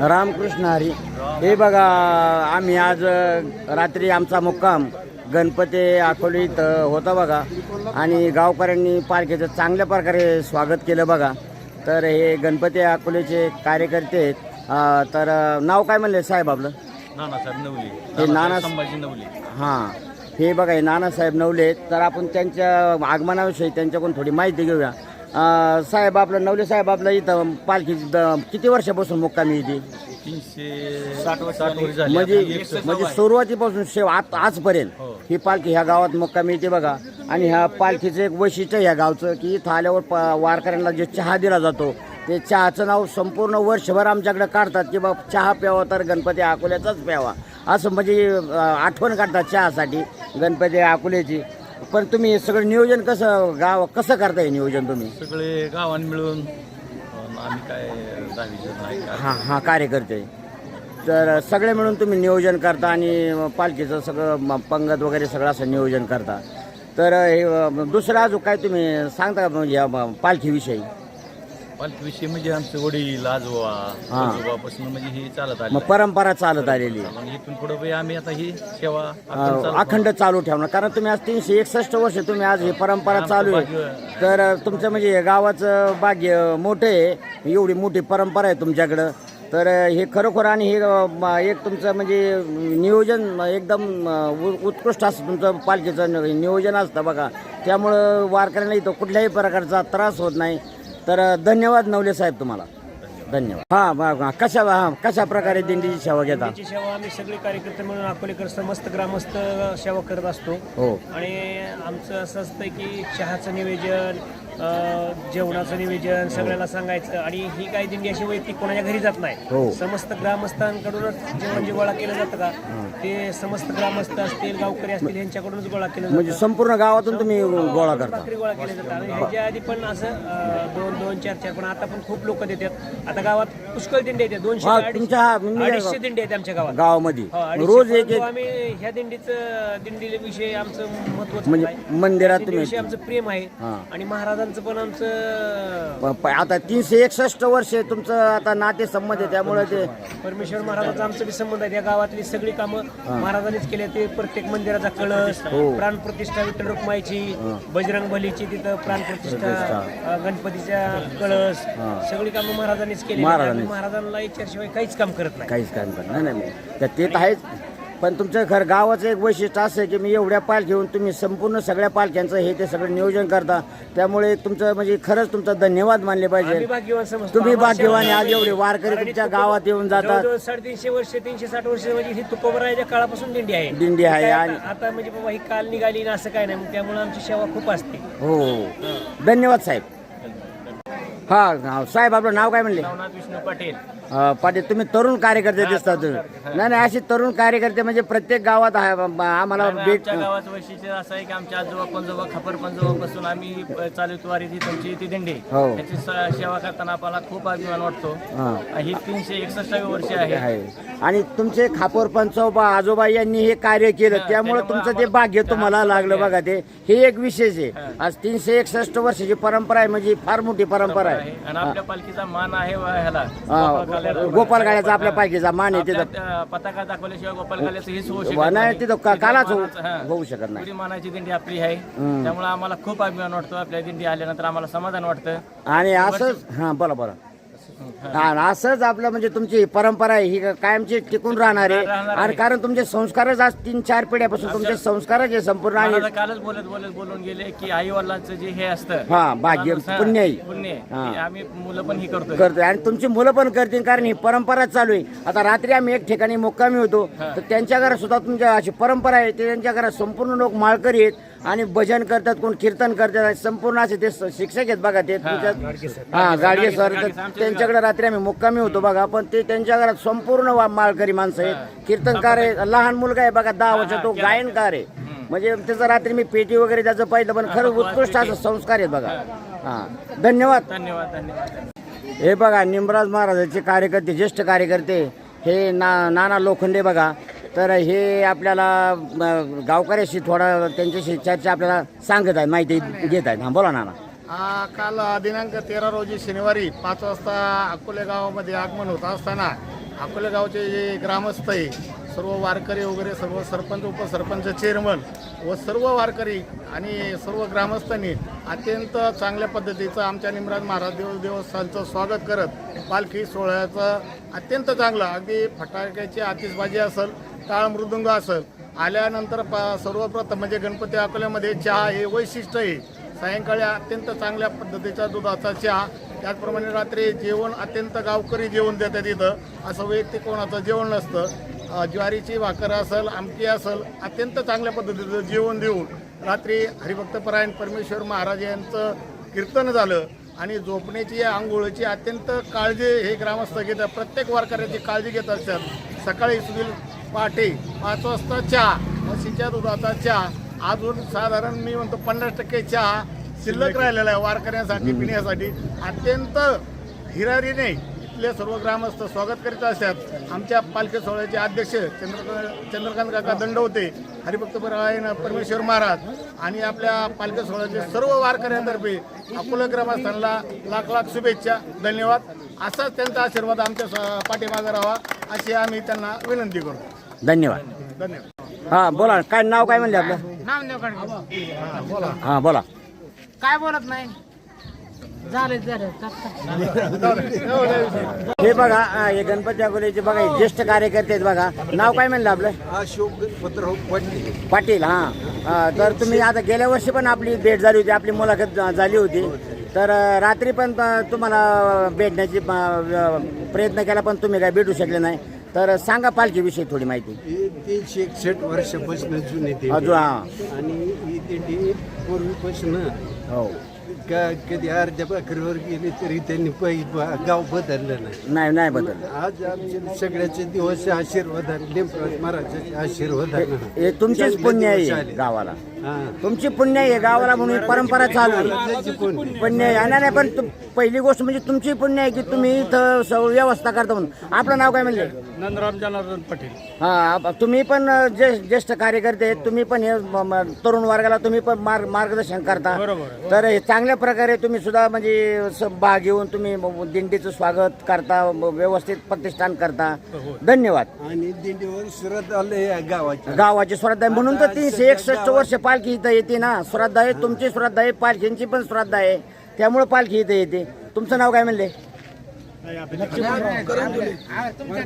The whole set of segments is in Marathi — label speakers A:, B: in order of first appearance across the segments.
A: रामकृष्ण हरी. हे बघा आम्ही आज रात्री आमचा मुक्काम गणपती अकोली इथं होता बघा. आणि गावकऱ्यांनी पालखीचं चांगल्या प्रकारे स्वागत केलं बघा. तर हे गणपती अकोलीचे कार्यकर्ते आहेत. तर नाव काय म्हणले साहेब आपलं?
B: नानासाहेब नवले.
A: हे नाना-
B: संभाजी नवले.
A: हां. हे बघा हे नानासाहेब नवले आहेत. तर आपण त्यांच्या आगमनाविषयी त्यांच्याकडून थोडी माहिती घेऊया. अ, साहेब आपलं नवले साहेब आपलं इथं पालखी द- किती वर्षापासून मुक्कामी येते
B: तीनशे साठ वर्ष साठ वर्ष झाली.
A: म्हणजे म्हणजे. सुरुवातीपासून शेव आत आजपर्यंत
B: हो.
A: ही पालखी ह्या गावात मुक्कामी येते बघा. आणि ह्या पालखीचं एक वैशिष्ट्य ह्या गावचं की इथं आल्यावर पा वारकऱ्यांना जे चहा दिला जातो ते चहाचं नाव संपूर्ण वर्षभर आमच्याकडे काढतात की बा चहा प्यावा तर गणपती अकोल्याचाच प्यावा. असं म्हणजे अं, आठवण काढतात चहासाठी गणपती अकोल्याची. पण तुम्ही हे सगळं नियोजन कसं गाव कसं करता हे नियोजन तुम्ही?
B: सगळे गावांनी मिळून अन आम्ही काय दहावीचे नाही काय
A: हां हां कार्यकर्ते. तर सगळे मिळून तुम्ही नियोजन करता आणि पालखीचं सगळं म- पंगत वगैरे सगळं असं नियोजन करता. तर हे अ, दुसरं अजून काय तुम्ही सांगता का म्हणजे या ब- पालखीविषयी?
B: पालखीविषयी म्हणजे आमचे वडील आजोबा
A: हा.
B: आजोबापासून म्हणजे ही चालत आली
A: मग परंपरा चालत आलेली आहे.
B: मग इथून पुढे आम्ही आता ही सेवा
A: अ,
B: अखंड चालू
A: अखंड चालू ठेवणार. कारण तुम्ही आज तीनशे एकसष्ट वर्ष तुम्ही आज ही परंपरा चालू आहे. तर अ, तुमचं म्हणजे हे गावाचं भाग्य मोठं आहे. एवढी मोठी परंपरा आहे तुमच्याकडं. तर अ, हे खरोखर आणि हे अ, म- एक तुमचं म्हणजे नियोजन एकदम अ, उ- उत्कृष्ट असं तुमचं पालखीचं नि- नियोजन असतं बघा. त्यामुळं वारकऱ्यांना इथं कुठल्याही प्रकारचा त्रास होत नाही. तर धन्यवाद नवले साहेब तुम्हाला. धन्यवाद. हां बा- कशा हां कशा प्रकारे दिंडीची सेवा घेता?
C: सेवा आम्ही सगळे कार्यकर्ते म्हणून अकोलेकर समस्त ग्रामस्थ सेवा करत असतो.
A: हो.
C: आणि आमचं असं असतं की चहाचं निवेदन जेवणाचं निवेदन सगळ्याला सांगायचं आणि ही काही दिंडी अशी वैयक्तिक कोणाच्या घरी जात
A: हो.
C: नाही समस्त ग्रामस्थांकडूनच जेवण जे गोळा केलं जातं का ते समस्त ग्रामस्थ असतील गावकरी असतील यांच्याकडूनच गोळा केलं
A: म्हणजे संपूर्ण गावातून तुम्ही गोळा करता.
C: भाकरी गोळा केले जातात. आणि ह्याच्या आधी पण असं दोन दोन चार चार पण आता पण खूप लोक देतात. आता गावात पुष्कळ दिंडी येतात. दोनशे
A: हा,
C: अडीचशे
A: तुमच्या हा, मी-
C: अडीचशे दिंडी आहेत आमच्या गावात.
A: गावामध्ये.
C: हो, अडीचशे.
A: रोज एक
C: परंतु
A: एक
C: आम्ही ह्या दिंडीचं दिंडीविषयी आमचं महत्वाचं
A: म्हणजे. मंदिरात तुम्ही
C: दिंडीविषयी आमचं प्रेम आहे.
A: हा.
C: आणि महाराजांचं पण आमचं
A: प- आता तीनशे एकसष्ट वर्ष तुमचं आता नाते संबंध आहे त्यामुळे ते
C: परमेश्वर महाराजांचा आमचं बी संबंध आहे. या गावातली सगळी कामं महाराजांनीच केले ते प्रत्येक मंदिराचा कळस
A: हो.
C: प्राणप्रतिष्ठा विठ्ठल रुक्माईची बजरंग बलीची तिथं प्राणप्रतिष्ठा अं, गणपतीच्या कळस सगळी कामं महाराजांनीच केली
A: महाराजांनीच.
C: महाराजांना विचारशिवाय काहीच काम करत नाही.
A: काहीच काम करत नाही नाही नाही. तर ते तर आहेच. पण तुमचं घर गावाचं एक वैशिष्ट्य असं आहे की मी एवढ्या पालखी घेऊन तुम्ही संपूर्ण सगळ्या पालख्यांचं हे ते सगळं नियोजन करता. त्यामुळे तुमचं म्हणजे खरंच तुमचं धन्यवाद मानले पाहिजे. तुम्ही भाग्यवान. आज एवढे वारकरी तुमच्या गावात येऊन जातात.
C: साडेतीनशे वर्ष तीनशे साठ वर्ष म्हणजे ही तुकोबराच्या काळापासून दिंडी आहे.
A: दिंडी आहे आणि-
C: आता म्हणजे बाबा ही काल निघाली ना असं काय नाही. त्यामुळे आमची सेवा खूप असते.
A: हो. धन्यवाद साहेब. हा साहेब आपलं नाव काय म्हणले?
B: विष्णू पाटील.
A: अ, पाटील तुम्ही तरुण कार्यकर्ते दिसतात तुम्ही. नाही नाही असे तरुण कार्यकर्ते म्हणजे प्रत्येक गावात आहे. आम्हाला भेट
B: आमच्या गावाचं वैशिष्ट्य असं आहे की आमच्या आजोबा पंजोबा खपर पंजोबापासून आम्ही अ, चालू वारी ही तुमची ती दिंडी.
A: हो.
B: त्याची स- सेवा करताना आपल्याला खूप अभिमान वाटतो.
A: हा.
B: ही तीनशे एकसष्टावी वर्ष आहे.
A: आहे. आणि तुमचे खापोर पंचोबा आजोबा यांनी हे कार्य केलं. त्यामुळे तुमचं ते भाग्य तुम्हाला लागलं बघा ते. हे एक विशेष आहे. आज तीनशे एकसष्ट वर्षाची परंपरा आहे म्हणजे फार मोठी परंपरा
B: आहे.
A: आहे.
B: आणि आपल्या पालखीचा मान आहे वा ह्याला.
A: हा, गोपाल गाड्याचा आपल्या पालखीचा मान आहे तिथं
B: आपल्या, अ, पताका दाखवल्याशिवाय गोपाल काल्याचं हेच होऊ शकत
A: नाही. तिथं का- कालाच होऊ-
B: हा.
A: होऊ शकत नाही.
B: एवढी मानाची दिंडी आपली आहे त्यामुळे आम्हाला खूप अभिमान वाटतो आपल्या दिंडी आल्यानंतर आम्हाला समाधान वाटतं
A: आणि असंच हा बोला बोला आणि असंच आपलं म्हणजे तुमची परंपरा आहे ही कायमची टिकून राहणार आहे. आणि कारण तुमचे संस्कारच आज तीन चार पिढ्यापासून तुमचे संस्कारच आहे संपूर्ण आणि
B: मला कालच बोलत बोलत बोलून गेले की आई वडिलांचं जे हे असतं
A: हा भाग्य पुण्य आहे.
B: पुण्य आहे.
A: हा.
B: ते आम्ही मुलं पण ही करतोय.
A: करतोय. आणि तुमची मुलं पण करतील कारण ही परंपरा चालू आहे. आता रात्री आम्ही एक ठिकाणी मुक्कामी होतो. तर त्यांच्या घरात सुद्धा तुमच्या अशी परंपरा आहे ते त्यांच्या घरात संपूर्ण लोक माळकरी आहेत. आणि भजन करतात कोण कीर्तन करतात आणि संपूर्ण असे ते शिक्षक आहेत बघा ते हा गाडगे सर. तर त्यांच्याकडे रात्री आम्ही मुक्कामी होतो बघा पण ते त्यांच्या घरात संपूर्ण वा- माळकरी माणसं आहेत. कीर्तनकार आहे लहान मुलगा आहे बघा दहा वर्ष तो गायनकार आहे. म्हणजे त्याचं रात्री मी पेटी वगैरे त्याचं पाहिलं पण खरं उत्कृष्ट असं संस्कार आहेत बघा. हा. धन्यवाद
B: धन्यवाद धन्यवाद.
A: हे बघा निमराज महाराजांचे कार्यकर्ते ज्येष्ठ कार्यकर्ते हे ना नाना लोखंडे बघा. तर हे आपल्याला गावकऱ्याशी थोडा त्यांच्याशी चर्चा आपल्याला सांगत आहे माहिती घेत आहेत. हां बोला ना
D: आ, काल दिनांक तेरा रोजी शनिवारी पाच वाजता अकोले गावामध्ये आगमन होत असताना अकोले गावचे जे ग्रामस्थ आहे सर्व वारकरी वगैरे सर्व सरपंच उपसरपंच चेअरमन व सर्व वारकरी आणि सर्व ग्रामस्थांनी अत्यंत चांगल्या पद्धतीचं आमच्या निमराज महाराज देव देवस्थानचं स्वागत करत पालखी सोहळ्याचं अत्यंत चांगलं अगदी फटाक्याची आतिषबाजी असेल टाळ मृदुंग असेल. आल्यानंतर प सर्वप्रथम म्हणजे गणपती अकोल्यामध्ये चहा हे वैशिष्ट्य आहे. सायंकाळी अत्यंत चांगल्या पद्धतीचा दुधाचा चहा त्याचप्रमाणे रात्री जेवण अत्यंत गावकरी जेवण देतात इथं. असं वैयक्तिक कोणाचं जेवण नसतं. ज्वारीची भाकर असेल आमटी असेल अत्यंत चांगल्या पद्धतीचं जेवण देऊन रात्री हरिभक्तपरायण परमेश्वर महाराज यांचं कीर्तन झालं आणि झोपण्याची आंघोळीची अत्यंत काळजी हे ग्रामस्थ घेतात. प्रत्येक वारकऱ्याची काळजी घेत असतात. सकाळी सुधील पहाटे पाच वाजता चहा म्हशीच्या दुधाचा चहा अजून साधारण मी म्हणतो पन्नास टक्के चहा शिल्लक राहिलेला आहे वारकऱ्यांसाठी पिण्यासाठी. अत्यंत हिरारीने इथले सर्व ग्रामस्थ स्वागत करीत असतात. आमच्या पालखी सोहळ्याचे अध्यक्ष चंद्रकांत चंद्रकांत काका दंडवते हरिभक्तपरायण परमेश्वर महाराज. आणि आपल्या पालखी सोहळ्याचे सर्व वारकऱ्यांतर्फे अकोला ग्रामस्थांना लाख लाख शुभेच्छा धन्यवाद. असाच त्यांचा आशीर्वाद आमच्या पाठीमागे राहावा अशी आम्ही त्यांना विनंती करतो.
A: धन्यवाद.
D: धन्यवाद
A: हा बोला काय नाव काय म्हणले आपलं?
E: नामदेव
A: हा बोला.
E: काय बोलत नाही? झालं झालं.
A: हे बघा हे गणपती अकोल्याचे बघा हे ज्येष्ठ कार्यकर्ते आहेत बघा. नाव काय म्हणलं आपलं?
F: अशोक गणपतराव पाटील.
A: पाटील हा. अं, तर तुम्ही आता गेल्या वर्षी पण आपली भेट झाली होती आपली मुलाखत झा- झाली होती. तर अं, रात्री पण तुम्हाला भेटण्याची अं, प्रयत्न केला पण तुम्ही काय भेटू शकले नाही. तर सांगा पालखीविषयी थोडी माहिती.
F: हे तीनशे एकसष्ट वर्षापासून जुने ते
A: अजून हा.
F: आणि ही पूर्वीपासून
A: हो.
F: का कधी अर्ध्या भाकरीवर गेली तरी त्यांनी पै गाव बदललं नाही.
A: नाही नाही बदल
F: आज आमचे सगळ्याचे दिवस आशीर्वाद लिंबराज महाराजाचे आशीर्वाद
A: हे तुमचीच पुण्य आहे गावाला. तुमची पुण्य आहे गावाला म्हणून ही परंपरा चालू आहे. पुण्य आहे. आणि नाही पण पहिली गोष्ट म्हणजे तुमची पुण्य आहे की तुम्ही इथं स- व्यवस्था करता म्हणून. आपलं नाव काय म्हणले?
C: नंदराम जनार्दन पाटील.
A: हा आप- तुम्ही पण अ, जे- ज्येष्ठ कार्यकर्ते आहेत तुम्ही पण हे म- म- तरुण वर्गाला तुम्ही पण मार्ग मार्गदर्शन करता. तर हे चांगल्या प्रकारे तुम्ही सुद्धा म्हणजे स- भाग घेऊन तुम्ही दिंडीचं स्वागत करता व्यवस्थित प्रतिष्ठान करता. धन्यवाद.
F: आणि दिंडीवर श्रद्धा आले या गावाच्या
A: गावाची श्रद्धा आहे. म्हणून तर तीनशे एकसष्ट वर्ष पालखी इथं येते ना. श्रद्धा आहे तुमची श्रद्धा आहे पालखींची पण श्रद्धा आहे. त्यामुळे पालखी इथं येते. तुमचं नाव काय म्हणले?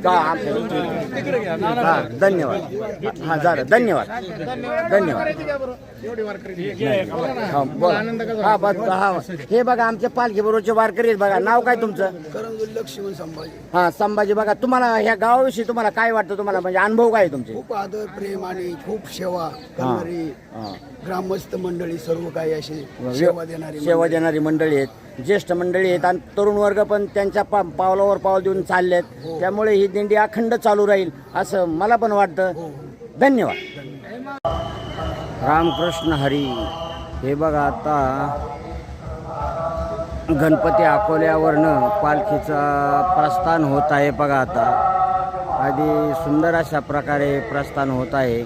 A: का? हा धन्यवाद. हा झालं. धन्यवाद. धन्यवाद. हा, बोला. हा बस हा हे बघा आमच्या पालखी बरोबरचे वारकरी आहेत बघा. नाव काय तुमचं?
G: लक्ष्मण संभाजी.
A: हा संभाजी बघा. तुम्हाला ह्या गावाविषयी तुम्हाला काय वाटतं तुम्हाला? म्हणजे अनुभव काय आहे तुमचे?
G: खूप आदर प्रेम आणि खूप सेवा करणारी
A: हा.
G: ग्रामस्थ मंडळी सर्व काही अशी सेवा देणारी
A: सेवा देणारी मंडळी आहेत. ज्येष्ठ मंडळी आहेत आणि तरुण वर्ग पण त्यांच्या पा पावलावर पावल देऊन चाललेत. त्यामुळे ही दिंडी अखंड चालू राहील असं मला पण वाटतं. धन्यवाद. रामकृष्ण हरी. हे बघा आता गणपती अकोल्यावरनं पालखीचं प्रस्थान होत आहे बघा आता. आधी सुंदर अशा प्रकारे प्रस्थान होत आहे.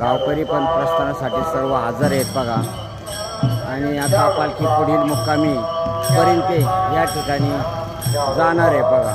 A: गावकरी पण प्रस्थानासाठी सर्व हजर आहेत बघा. आणि आता पालखी पुढील मुक्कामी परिंते या ठिकाणी जाणार आहे बघा.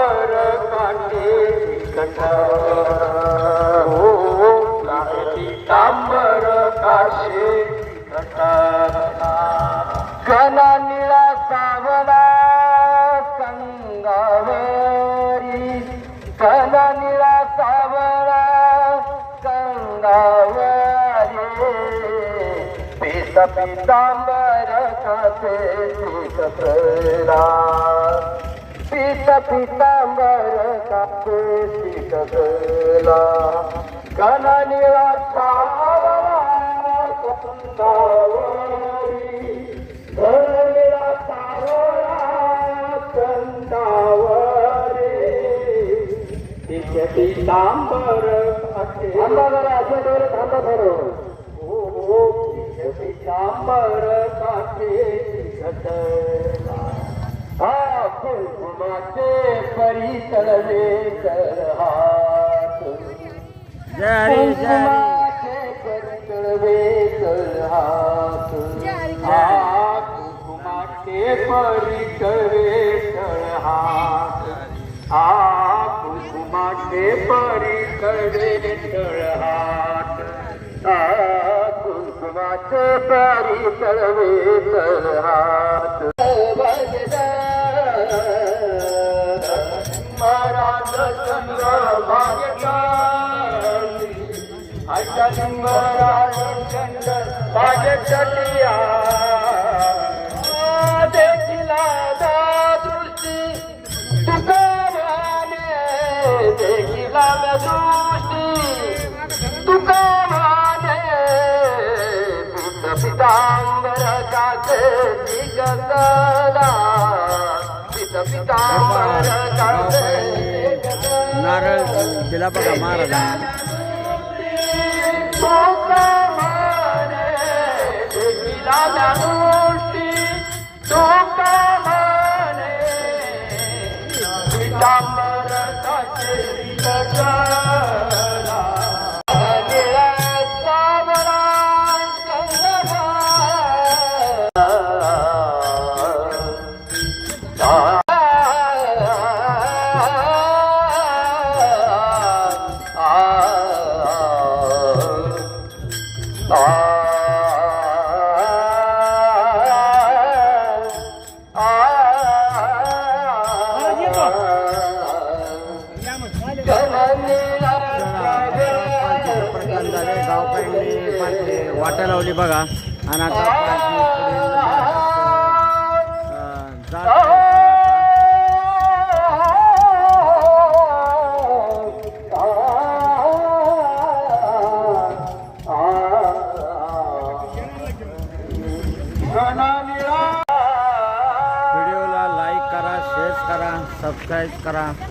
H: पितांबर काटे कटार हो पितांबर काशे कटार निळा सावला संगावरी कना निळा सावला संगावरी पिता पितांबर काटे कटला पित पितांबर काटे कटला कना निळा पितांबर थांबा जरा असं डोळे थांबा थोडं हो तिच्या पितांबर काटे घटला हा कुंकुमाचे परी तळवे तर हात
A: जय हरी जय हरी
H: कुंकुमाचे परी तळवे तर हात हा कुंकुमाचे परी तळवे तर हात हा कुंकुमाचे परी तळवे तर हात हा कुंकुमाचे परी तळवे तर हात महाराज चंद्र भाग्यशाली महाराज चंद्र भाग्यचटिया देखिला दृष्टी तुकाराने देखिला दृष्टी तुकाराने पितांबर काचे दिगला पित पितांबर काचे
A: नारळ दिला बघा महाराजांना सबस्क्राईब करा.